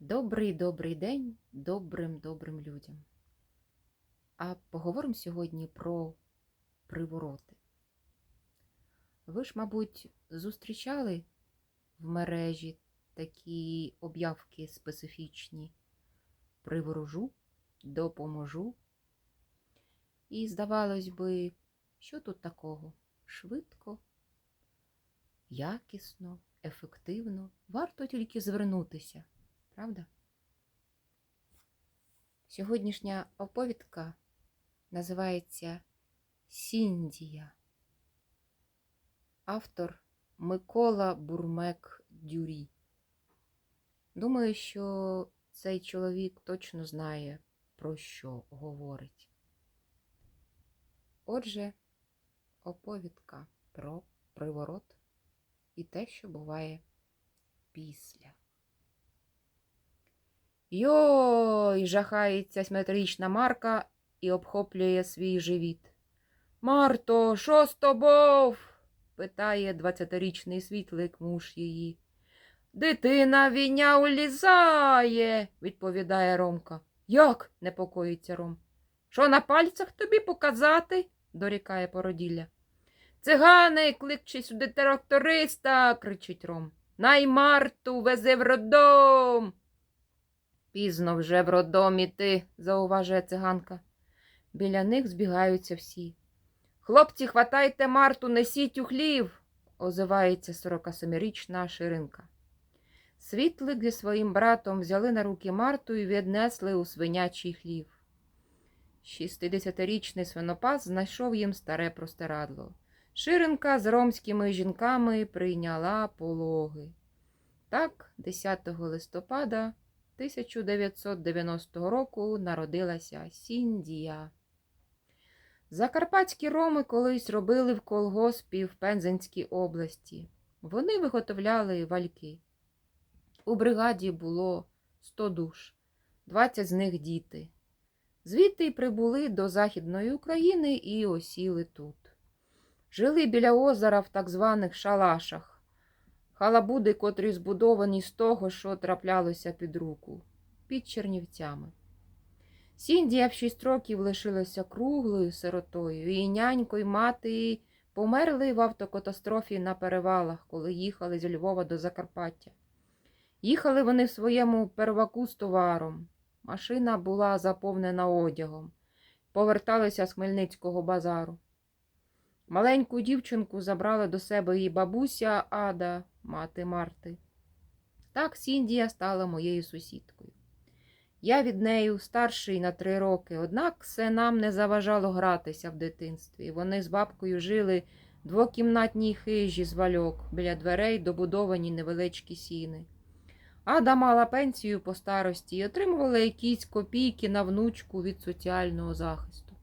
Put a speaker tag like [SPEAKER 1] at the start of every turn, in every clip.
[SPEAKER 1] Добрий добрий день добрим добрим людям. А поговоримо сьогодні про привороти. Ви ж, мабуть, зустрічали в мережі такі об'явки специфічні приворожу, допоможу. І здавалось би, що тут такого? Швидко, якісно, ефективно. Варто тільки звернутися. Правда? Сьогоднішня оповідка називається Сіндія. Автор Микола Бурмек Дюрі. Думаю, що цей чоловік точно знає, про що говорить. Отже, оповідка про приворот і те, що буває після. Йой, жахається сметрична Марка і обхоплює свій живіт. Марто, що з тобов? питає двадцятирічний світлик муж її. Дитина віня улізає, відповідає Ромка. Як? непокоїться Ром. Що на пальцях тобі показати? дорікає породілля. Цигани, кликчи сюди тракториста, кричить Ром. Най Марту везе в роддом. Пізно вже в роддом іти, зауважує циганка. Біля них збігаються всі. Хлопці, хватайте Марту, несіть у хлів, озивається 47-річна Ширинка. Світлик зі своїм братом взяли на руки Марту і віднесли у свинячий хлів. 60-річний свинопас знайшов їм старе простирадло. Ширинка з ромськими жінками прийняла пологи. Так, 10 листопада 1990 року народилася Сіндія. Закарпатські роми колись робили в колгоспі в Пензенській області. Вони виготовляли вальки. У бригаді було 100 душ, 20 з них діти. Звідти прибули до Західної України і осіли тут. Жили біля озера в так званих шалашах, халабуди, котрі збудовані з того, що траплялося під руку, під Чернівцями. Сіндія в шість років лишилася круглою сиротою, і нянько й мати померли в автокатастрофі на перевалах, коли їхали з Львова до Закарпаття. Їхали вони в своєму перваку з товаром. Машина була заповнена одягом. Поверталися з Хмельницького базару. Маленьку дівчинку забрала до себе її бабуся Ада, мати Марти. Так Сіндія стала моєю сусідкою. Я від неї старший на три роки, однак все нам не заважало гратися в дитинстві. Вони з бабкою жили в двокімнатній хижі з вальок, біля дверей добудовані невеличкі сіни. Ада мала пенсію по старості і отримувала якісь копійки на внучку від соціального захисту.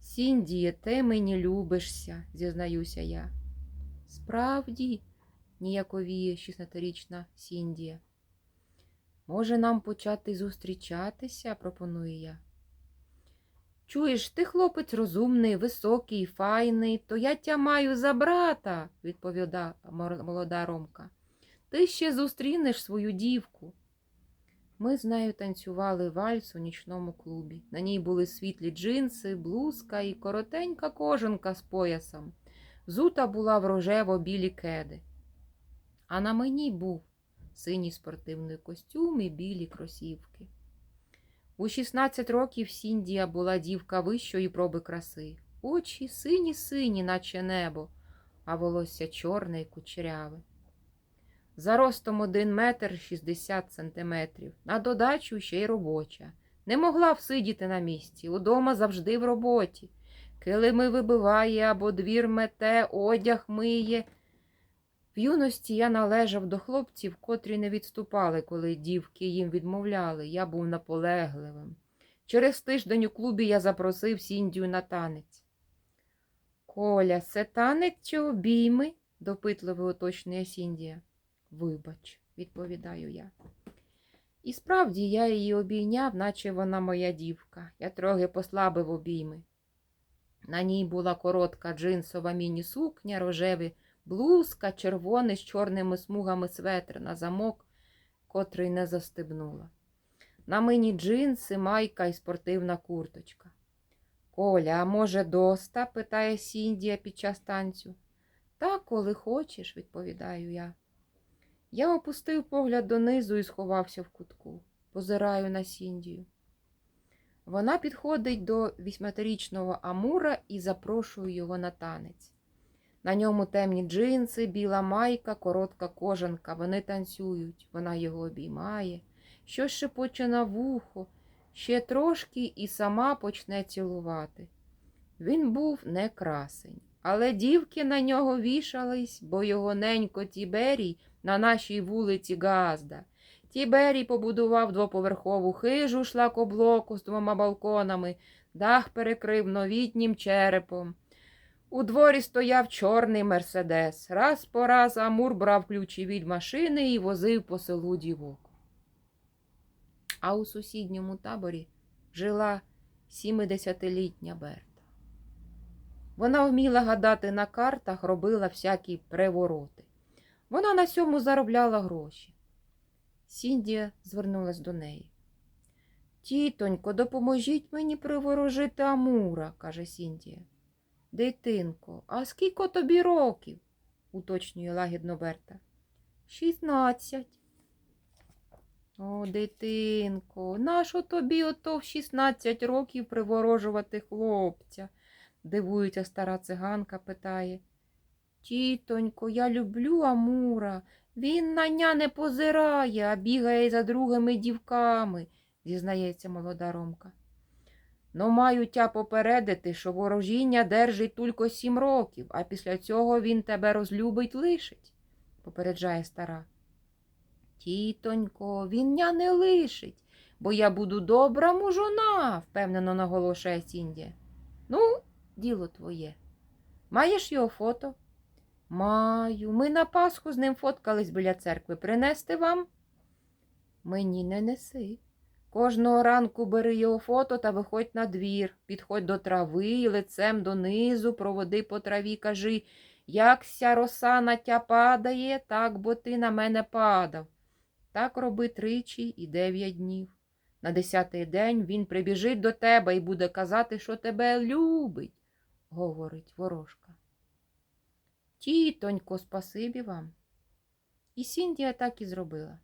[SPEAKER 1] Сіндіє, ти мені любишся, зізнаюся я. Справді, ніяковіє 16-річна Сіндія. Може, нам почати зустрічатися, пропоную я. Чуєш, ти хлопець розумний, високий, файний, то я тя маю за брата, відповіда молода Ромка. Ти ще зустрінеш свою дівку. Ми з нею танцювали вальс у нічному клубі. На ній були світлі джинси, блузка і коротенька кожанка з поясом. Зута була в рожево-білі кеди. А на мені був синій спортивний костюм і білі кросівки. У 16 років Сіндія була дівка вищої проби краси. Очі сині сині, наче небо, а волосся чорне й кучеряве. За ростом один метр шістдесят сантиметрів, на додачу ще й робоча. Не могла всидіти на місці, удома завжди в роботі. Килими вибиває або двір мете, одяг миє. В юності я належав до хлопців, котрі не відступали, коли дівки їм відмовляли. Я був наполегливим. Через тиждень у клубі я запросив Сіндію на танець. Коля, це танець чи обійми? допитливо уточнює Сіндія. Вибач, відповідаю я. І справді я її обійняв, наче вона моя дівка. Я трохи послабив обійми. На ній була коротка джинсова міні-сукня, рожеві блузка, червоний з чорними смугами светр на замок, котрий не застебнула. На мені джинси, майка і спортивна курточка. Коля, а може, доста? питає Сіндія під час танцю. Так, коли хочеш, відповідаю я. Я опустив погляд донизу і сховався в кутку. Позираю на Сіндію. Вона підходить до вісьмиторічного Амура і запрошує його на танець. На ньому темні джинси, біла майка, коротка кожанка. Вони танцюють, вона його обіймає, щось шепоче на вухо, ще трошки і сама почне цілувати. Він був не красень, але дівки на нього вішались, бо його ненько Тіберій на нашій вулиці Газда. Тіберій побудував двоповерхову хижу шлакоблоку з двома балконами, дах перекрив новітнім черепом. У дворі стояв чорний мерседес. Раз по раз Амур брав ключі від машини і возив по селу дівок. А у сусідньому таборі жила 70-літня Берта. Вона вміла гадати на картах, робила всякі привороти. Вона на сьому заробляла гроші. Сіндія звернулась до неї. Тітонько, допоможіть мені приворожити Амура, каже Сіндія. Дитинко, а скільки тобі років? уточнює лагідно Берта. Шістнадцять. О, дитинко, нащо тобі ото в 16 років приворожувати хлопця? дивується стара циганка, питає. Тітонько, я люблю Амура. Він на ня не позирає, а бігає за другими дівками, зізнається молода Ромка. Но маю тя попередити, що ворожіння держить тільки сім років, а після цього він тебе розлюбить лишить, попереджає стара. Тітонько, він ня не лишить, бо я буду добра мужона, впевнено наголошує Сіндія. Ну, діло твоє. Маєш його фото? Маю. Ми на Пасху з ним фоткались біля церкви. Принести вам? Мені не неси. Кожного ранку бери його фото та виходь на двір, підходь до трави, лицем донизу, проводи по траві, кажи, як ся роса на тя падає, так бо ти на мене падав. Так роби тричі і дев'ять днів. На десятий день він прибіжить до тебе і буде казати, що тебе любить, говорить ворожка. Тітонько, спасибі вам. І Сіндія так і зробила.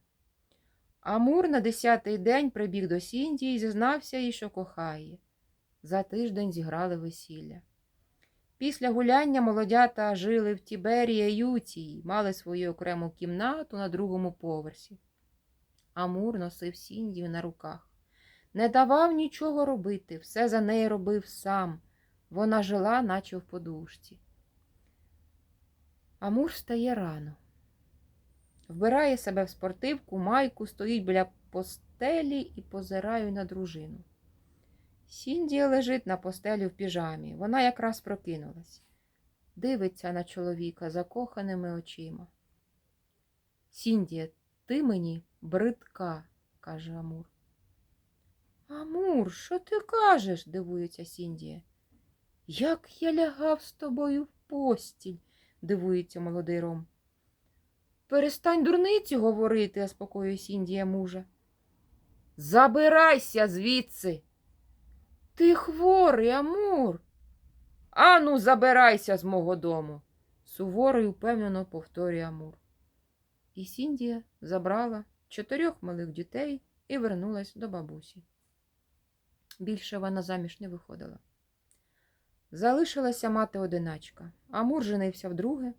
[SPEAKER 1] Амур на десятий день прибіг до Сіндії і зізнався їй, що кохає. За тиждень зіграли весілля. Після гуляння молодята жили в Тіберія Ютії, мали свою окрему кімнату на другому поверсі. Амур носив Сіндію на руках. Не давав нічого робити, все за неї робив сам. Вона жила, наче в подушці. Амур встає рано. Вбирає себе в спортивку, майку, стоїть біля постелі і позирає на дружину. Сіндія лежить на постелі в піжамі. Вона якраз прокинулась. Дивиться на чоловіка закоханими очима. Сіндія, ти мені бридка, каже Амур. Амур, що ти кажеш? дивується Сіндія. Як я лягав з тобою в постіль, дивується молодий Ром. Перестань дурниці говорити, заспокоює Сіндія мужа. Забирайся звідси. Ти хворий, Амур. Ану, забирайся з мого дому, суворо й упевнено повторює Амур. І Сіндія забрала чотирьох малих дітей і вернулась до бабусі. Більше вона заміж не виходила. Залишилася мати одиначка. Амур женився вдруге.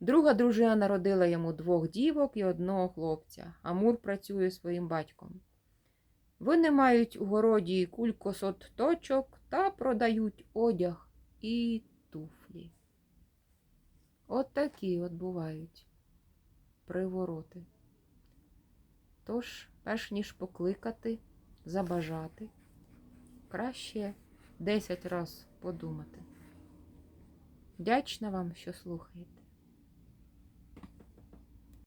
[SPEAKER 1] Друга дружина народила йому двох дівок і одного хлопця. Амур працює своїм батьком. Вони мають у городі кулькосот точок та продають одяг і туфлі. От такі от бувають привороти. Тож, перш ніж покликати, забажати, краще десять раз подумати. Вдячна вам, що слухаєте.